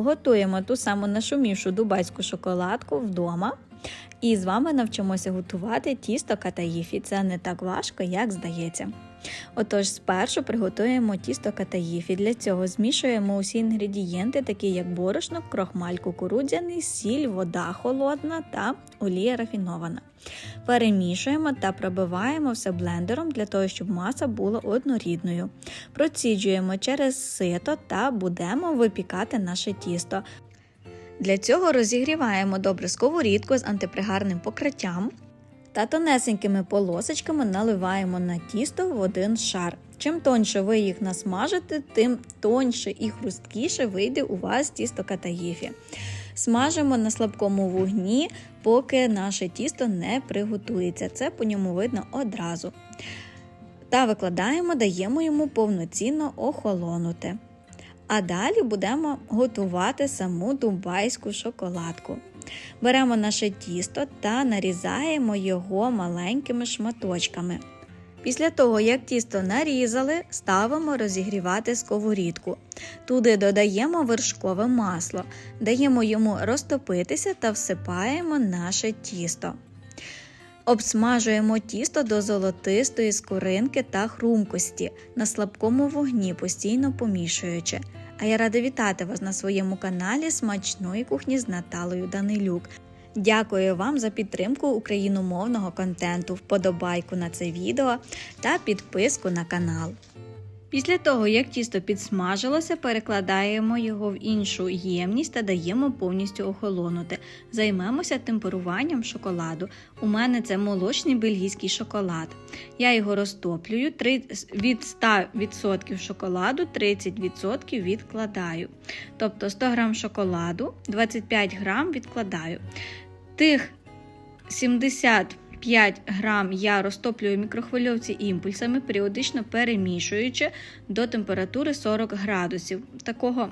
Готуємо ту саму нашумівшу дубайську шоколадку вдома. І з вами навчимося готувати тісто катаїфі. Це не так важко, як здається. Отож, спершу приготуємо тісто катаїфі. Для цього змішуємо усі інгредієнти, такі як борошно, крохмаль кукурудзяний, сіль, вода холодна та олія рафінована. Перемішуємо та пробиваємо все блендером для того, щоб маса була однорідною. Проціджуємо через сито та будемо випікати наше тісто. Для цього розігріваємо добре сковорідку з антипригарним покриттям та тонесенькими полосочками наливаємо на тісто в один шар. Чим тоньше ви їх насмажите, тим тоньше і хрусткіше вийде у вас тісто катаїфі. Смажимо на слабкому вогні, поки наше тісто не приготується. Це по ньому видно одразу. Та викладаємо, даємо йому повноцінно охолонути. А далі будемо готувати саму дубайську шоколадку. Беремо наше тісто та нарізаємо його маленькими шматочками. Після того, як тісто нарізали, ставимо розігрівати сковорідку. Туди додаємо вершкове масло, даємо йому розтопитися та всипаємо наше тісто. Обсмажуємо тісто до золотистої скоринки та хрумкості на слабкому вогні, постійно помішуючи. А я рада вітати вас на своєму каналі Смачної кухні з Наталою Данилюк. Дякую вам за підтримку україномовного контенту, вподобайку на це відео та підписку на канал. Після того, як тісто підсмажилося, перекладаємо його в іншу ємність та даємо повністю охолонути. Займемося темперуванням шоколаду. У мене це молочний бельгійський шоколад. Я його розтоплюю від 100% шоколаду 30% відкладаю. Тобто 100 г шоколаду, 25 г відкладаю. Тих 70 5 грам я розтоплюю мікрохвильовці імпульсами, періодично перемішуючи до температури 40 градусів такого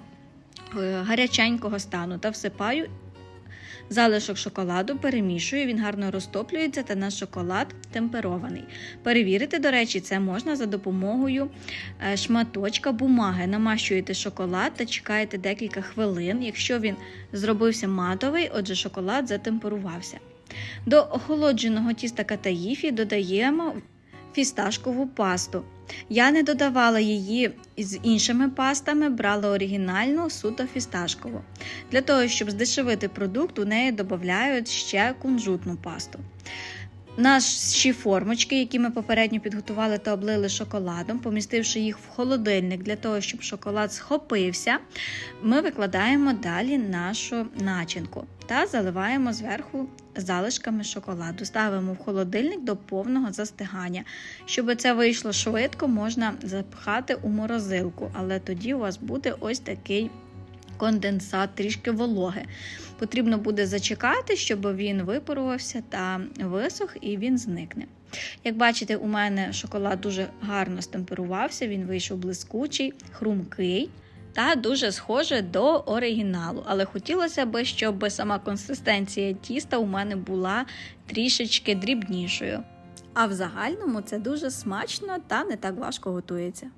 е, гаряченького стану та всипаю залишок шоколаду, перемішую, він гарно розтоплюється та наш шоколад темперований. Перевірити, до речі, це можна за допомогою е, шматочка бумаги. Намащуєте шоколад та чекаєте декілька хвилин. Якщо він зробився матовий, отже, шоколад затемперувався. До охолодженого тіста катаїфі додаємо фісташкову пасту. Я не додавала її з іншими пастами, брала оригінальну суто фісташкову. Для того, щоб здешевити продукт, у неї додають ще кунжутну пасту. Наші формочки, які ми попередньо підготували та облили шоколадом, помістивши їх в холодильник для того, щоб шоколад схопився, ми викладаємо далі нашу начинку та заливаємо зверху залишками шоколаду. Ставимо в холодильник до повного застигання. Щоб це вийшло швидко, можна запхати у морозилку, але тоді у вас буде ось такий конденсат, трішки вологи. Потрібно буде зачекати, щоб він випарувався та висох, і він зникне. Як бачите, у мене шоколад дуже гарно стемперувався, він вийшов блискучий, хрумкий. Та дуже схоже до оригіналу, але хотілося б, щоб сама консистенція тіста у мене була трішечки дрібнішою. А в загальному це дуже смачно та не так важко готується.